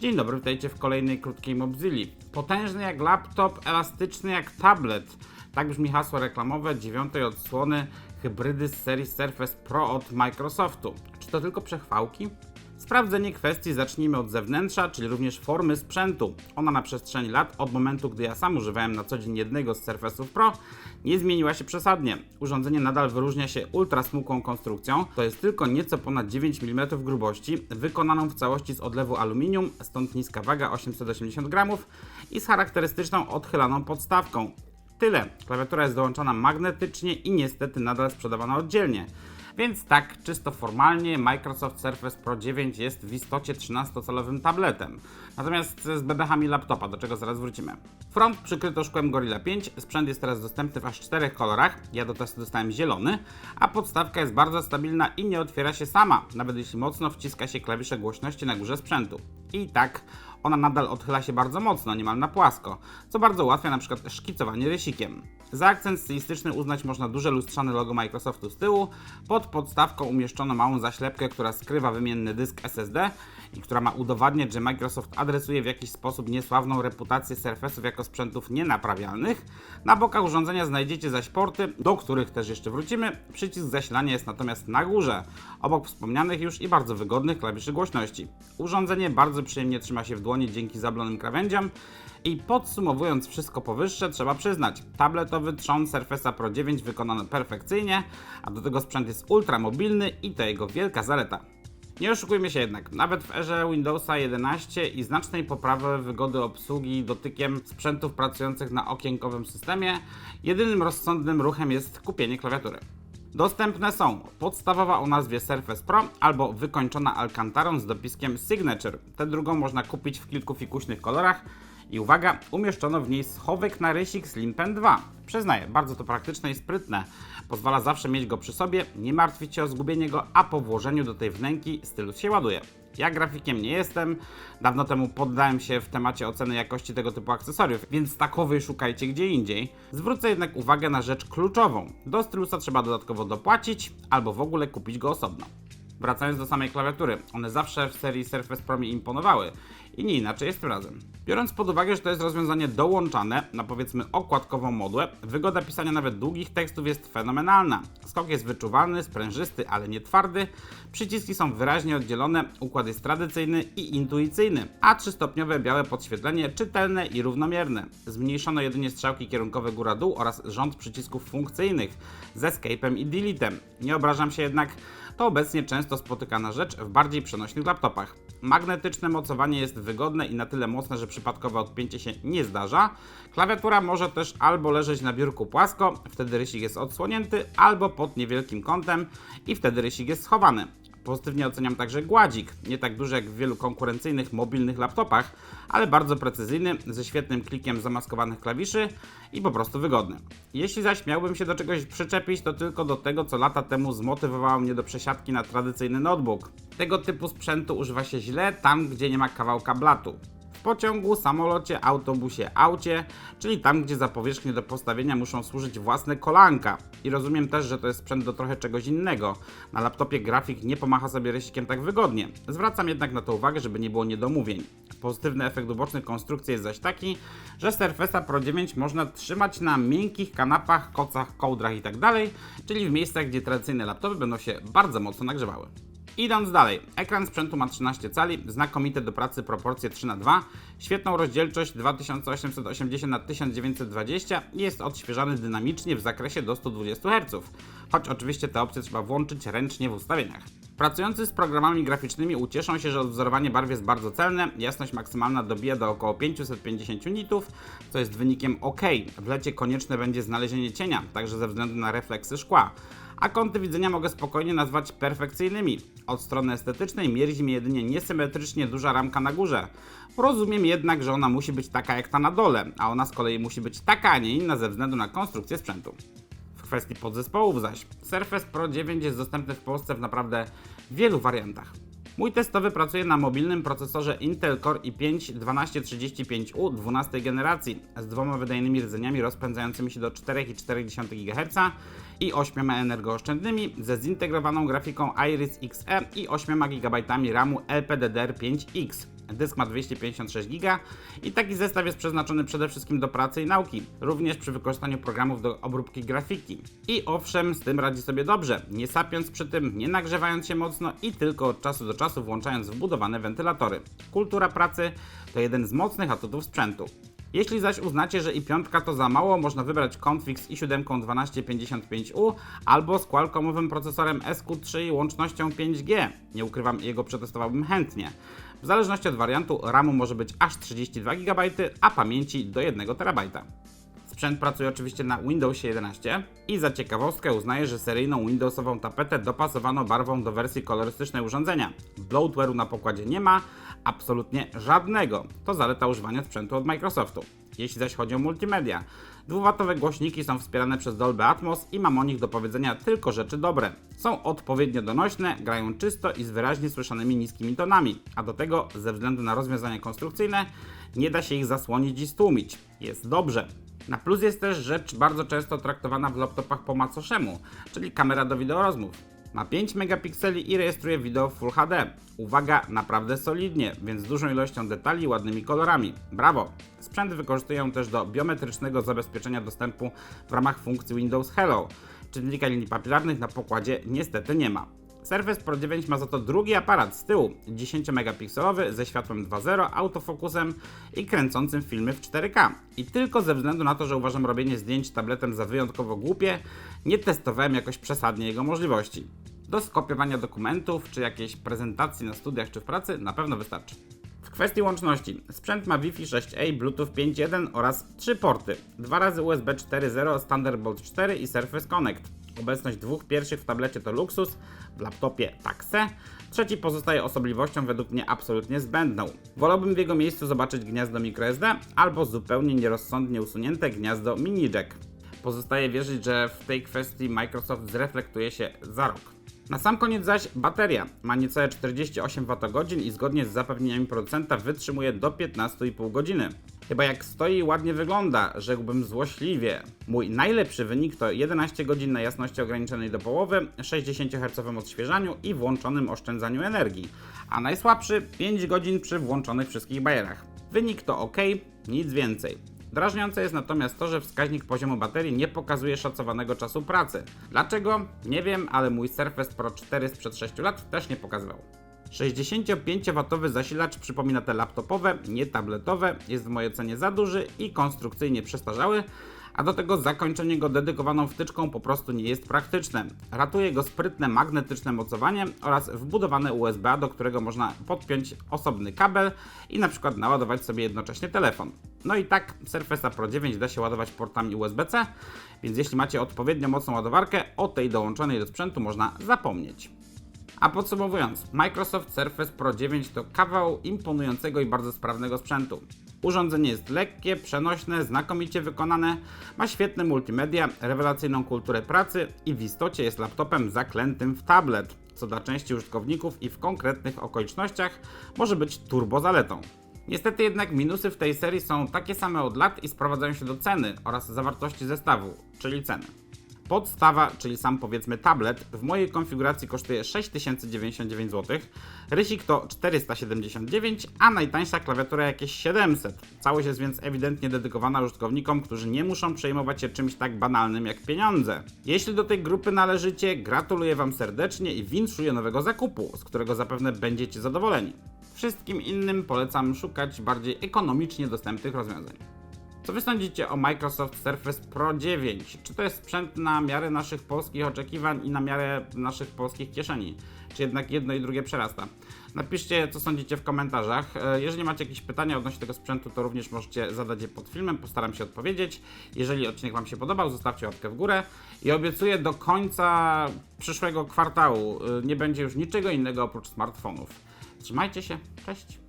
Dzień dobry, witajcie w kolejnej krótkiej Mobzilli. Potężny jak laptop, elastyczny jak tablet. Tak brzmi hasło reklamowe dziewiątej odsłony hybrydy z serii Surface Pro od Microsoftu. Czy to tylko przechwałki? Sprawdzenie kwestii zacznijmy od zewnętrza, czyli również formy sprzętu. Ona na przestrzeni lat, od momentu gdy ja sam używałem na co dzień jednego z Surface'ów Pro, nie zmieniła się przesadnie. Urządzenie nadal wyróżnia się ultra smukłą konstrukcją, to jest tylko nieco ponad 9 mm grubości, wykonaną w całości z odlewu aluminium, stąd niska waga 880 gramów i z charakterystyczną odchylaną podstawką. Tyle. Klawiatura jest dołączona magnetycznie i niestety nadal sprzedawana oddzielnie. Więc tak, czysto formalnie Microsoft Surface Pro 9 jest w istocie 13-calowym tabletem. Natomiast z bebechami laptopa, do czego zaraz wrócimy. Front przykryto szkłem Gorilla 5, sprzęt jest teraz dostępny w aż czterech kolorach, ja do testu dostałem zielony, a podstawka jest bardzo stabilna i nie otwiera się sama, nawet jeśli mocno wciska się klawisze głośności na górze sprzętu. I tak, ona nadal odchyla się bardzo mocno, niemal na płasko, co bardzo ułatwia na przykład szkicowanie rysikiem. Za akcent stylistyczny uznać można duże lustrzane logo Microsoftu z tyłu. Pod podstawką umieszczono małą zaślepkę, która skrywa wymienny dysk SSD i która ma udowadniać, że Microsoft adresuje w jakiś sposób niesławną reputację Surface'ów jako sprzętów nienaprawialnych. Na bokach urządzenia znajdziecie zaś porty, do których też jeszcze wrócimy. Przycisk zasilania jest natomiast na górze, obok wspomnianych już i bardzo wygodnych klawiszy głośności. Urządzenie bardzo przyjemnie trzyma się w dłoni dzięki zablonym krawędziom. I podsumowując wszystko powyższe, trzeba przyznać, tabletowy trzon Surface'a Pro 9 wykonano perfekcyjnie, a do tego sprzęt jest ultramobilny i to jego wielka zaleta. Nie oszukujmy się jednak, nawet w erze Windowsa 11 i znacznej poprawy wygody obsługi dotykiem sprzętów pracujących na okienkowym systemie, jedynym rozsądnym ruchem jest kupienie klawiatury. Dostępne są podstawowa o nazwie Surface Pro albo wykończona alkantarą z dopiskiem Signature. Tę drugą można kupić w kilku fikuśnych kolorach i uwaga, umieszczono w niej schowek na rysik Slim Pen 2. Przyznaję, bardzo to praktyczne i sprytne. Pozwala zawsze mieć go przy sobie, nie martwić się o zgubienie go, a po włożeniu do tej wnęki stylus się ładuje. Ja grafikiem nie jestem, dawno temu poddałem się w temacie oceny jakości tego typu akcesoriów, więc takowej szukajcie gdzie indziej. Zwrócę jednak uwagę na rzecz kluczową. Do stylusa trzeba dodatkowo dopłacić, albo w ogóle kupić go osobno. Wracając do samej klawiatury, one zawsze w serii Surface Pro mi imponowały i nie inaczej jest tym razem. Biorąc pod uwagę, że to jest rozwiązanie dołączane na powiedzmy okładkową modłę, wygoda pisania nawet długich tekstów jest fenomenalna. Skok jest wyczuwalny, sprężysty, ale nie twardy, przyciski są wyraźnie oddzielone, układ jest tradycyjny i intuicyjny, a trzystopniowe białe podświetlenie czytelne i równomierne. Zmniejszono jedynie strzałki kierunkowe góra-dół oraz rząd przycisków funkcyjnych z escape'em i delete'em. Nie obrażam się jednak, to obecnie często spotykana rzecz w bardziej przenośnych laptopach. Magnetyczne mocowanie jest wygodne i na tyle mocne, że przypadkowe odpięcie się nie zdarza. Klawiatura może też albo leżeć na biurku płasko, wtedy rysik jest odsłonięty, albo pod niewielkim kątem i wtedy rysik jest schowany. Pozytywnie oceniam także gładzik, nie tak duży jak w wielu konkurencyjnych mobilnych laptopach, ale bardzo precyzyjny, ze świetnym klikiem zamaskowanych klawiszy i po prostu wygodny. Jeśli zaś miałbym się do czegoś przyczepić, to tylko do tego, co lata temu zmotywowało mnie do przesiadki na tradycyjny notebook. Tego typu sprzętu używa się źle tam, gdzie nie ma kawałka blatu pociągu, samolocie, autobusie, aucie, czyli tam, gdzie za powierzchnię do postawienia muszą służyć własne kolanka. I rozumiem też, że to jest sprzęt do trochę czegoś innego. Na laptopie grafik nie pomacha sobie rysikiem tak wygodnie. Zwracam jednak na to uwagę, żeby nie było niedomówień. Pozytywny efekt uboczny konstrukcji jest zaś taki, że Surface'a Pro 9 można trzymać na miękkich kanapach, kocach, kołdrach itd., czyli w miejscach, gdzie tradycyjne laptopy będą się bardzo mocno nagrzewały. Idąc dalej, ekran sprzętu ma 13 cali, znakomite do pracy proporcje 3 na 2 świetną rozdzielczość 2880 na 1920 i jest odświeżany dynamicznie w zakresie do 120 Hz, choć oczywiście te opcje trzeba włączyć ręcznie w ustawieniach. Pracujący z programami graficznymi ucieszą się, że odwzorowanie barw jest bardzo celne, jasność maksymalna dobija do około 550 nitów, co jest wynikiem OK. W lecie konieczne będzie znalezienie cienia, także ze względu na refleksy szkła a kąty widzenia mogę spokojnie nazwać perfekcyjnymi. Od strony estetycznej mierzi mnie jedynie niesymetrycznie duża ramka na górze. Rozumiem jednak, że ona musi być taka jak ta na dole, a ona z kolei musi być taka, a nie inna ze względu na konstrukcję sprzętu. W kwestii podzespołów zaś, Surface Pro 9 jest dostępny w Polsce w naprawdę wielu wariantach. Mój testowy pracuje na mobilnym procesorze Intel Core i5 1235U 12 generacji z dwoma wydajnymi rdzeniami rozpędzającymi się do 4,4 GHz i 8 energooszczędnymi ze zintegrowaną grafiką Iris Xe i 8 GB RAMu LPDDR5X. Dysk ma 256 GB i taki zestaw jest przeznaczony przede wszystkim do pracy i nauki, również przy wykorzystaniu programów do obróbki grafiki. I owszem, z tym radzi sobie dobrze, nie sapiąc przy tym, nie nagrzewając się mocno i tylko od czasu do czasu włączając wbudowane wentylatory. Kultura pracy to jeden z mocnych atutów sprzętu. Jeśli zaś uznacie, że i piątka to za mało, można wybrać konfig z i7 1255U albo z Qualcommowym procesorem SQ3 i łącznością 5G. Nie ukrywam, jego przetestowałbym chętnie. W zależności od wariantu RAMu może być aż 32 GB, a pamięci do 1 TB. Sprzęt pracuje oczywiście na Windowsie 11 i za ciekawostkę uznaję, że seryjną Windowsową tapetę dopasowano barwą do wersji kolorystycznej urządzenia. Bloatware'u na pokładzie nie ma, absolutnie żadnego. To zaleta używania sprzętu od Microsoftu. Jeśli zaś chodzi o multimedia, dwuwatowe głośniki są wspierane przez Dolby Atmos i mam o nich do powiedzenia tylko rzeczy dobre. Są odpowiednio donośne, grają czysto i z wyraźnie słyszanymi niskimi tonami, a do tego ze względu na rozwiązania konstrukcyjne nie da się ich zasłonić i stłumić. Jest dobrze. Na plus jest też rzecz bardzo często traktowana w laptopach po macoszemu, czyli kamera do wideorozmów. Ma 5 megapikseli i rejestruje wideo Full HD. Uwaga, naprawdę solidnie, więc z dużą ilością detali i ładnymi kolorami. Brawo! Sprzęt wykorzystują też do biometrycznego zabezpieczenia dostępu w ramach funkcji Windows Hello. Czynnika linii papilarnych na pokładzie niestety nie ma. Surface Pro 9 ma za to drugi aparat z tyłu, 10-megapikselowy ze światłem 2.0, autofokusem i kręcącym filmy w 4K. I tylko ze względu na to, że uważam robienie zdjęć tabletem za wyjątkowo głupie, nie testowałem jakoś przesadnie jego możliwości. Do skopiowania dokumentów czy jakiejś prezentacji na studiach czy w pracy na pewno wystarczy. W kwestii łączności, sprzęt ma Wi-Fi 6E, Bluetooth 5.1 oraz trzy porty. Dwa razy USB 4.0, Thunderbolt 4 i Surface Connect. Obecność dwóch pierwszych w tablecie to luksus, w laptopie takse. Trzeci pozostaje osobliwością według mnie absolutnie zbędną. Wolałbym w jego miejscu zobaczyć gniazdo microSD albo zupełnie nierozsądnie usunięte gniazdo mini jack. Pozostaje wierzyć, że w tej kwestii Microsoft zreflektuje się za rok. Na sam koniec zaś bateria ma niecałe 48 Wh i zgodnie z zapewnieniami producenta wytrzymuje do 15,5 godziny. Chyba jak stoi ładnie wygląda, rzekłbym złośliwie. Mój najlepszy wynik to 11 godzin na jasności ograniczonej do połowy, 60 Hz odświeżaniu i włączonym oszczędzaniu energii, a najsłabszy 5 godzin przy włączonych wszystkich bajerach. Wynik to ok, nic więcej. Drażniące jest natomiast to, że wskaźnik poziomu baterii nie pokazuje szacowanego czasu pracy. Dlaczego? Nie wiem, ale mój Surface Pro 4 sprzed 6 lat też nie pokazywał. 65W zasilacz przypomina te laptopowe, nie tabletowe, jest w mojej ocenie za duży i konstrukcyjnie przestarzały, a do tego zakończenie go dedykowaną wtyczką po prostu nie jest praktyczne. Ratuje go sprytne magnetyczne mocowanie oraz wbudowane USB, do którego można podpiąć osobny kabel i na przykład naładować sobie jednocześnie telefon. No i tak Surface Pro 9 da się ładować portami USB-C, więc jeśli macie odpowiednio mocną ładowarkę, o tej dołączonej do sprzętu można zapomnieć. A podsumowując, Microsoft Surface Pro 9 to kawał imponującego i bardzo sprawnego sprzętu. Urządzenie jest lekkie, przenośne, znakomicie wykonane, ma świetne multimedia, rewelacyjną kulturę pracy i w istocie jest laptopem zaklętym w tablet, co dla części użytkowników i w konkretnych okolicznościach może być turbo zaletą. Niestety jednak minusy w tej serii są takie same od lat i sprowadzają się do ceny oraz zawartości zestawu, czyli ceny. Podstawa, czyli sam powiedzmy tablet, w mojej konfiguracji kosztuje 6099 zł, rysik to 479, a najtańsza klawiatura jakieś 700. Całość jest więc ewidentnie dedykowana użytkownikom, którzy nie muszą przejmować się czymś tak banalnym jak pieniądze. Jeśli do tej grupy należycie, gratuluję Wam serdecznie i winszuję nowego zakupu, z którego zapewne będziecie zadowoleni. Wszystkim innym polecam szukać bardziej ekonomicznie dostępnych rozwiązań. Co wy sądzicie o Microsoft Surface Pro 9? Czy to jest sprzęt na miarę naszych polskich oczekiwań i na miarę naszych polskich kieszeni? Czy jednak jedno i drugie przerasta? Napiszcie, co sądzicie w komentarzach. E, Jeżeli macie jakieś pytania odnośnie tego sprzętu, to również możecie zadać je pod filmem, postaram się odpowiedzieć. Jeżeli odcinek Wam się podobał, zostawcie łapkę w górę i obiecuję do końca przyszłego kwartału e, nie będzie już niczego innego oprócz smartfonów. Trzymajcie się, cześć!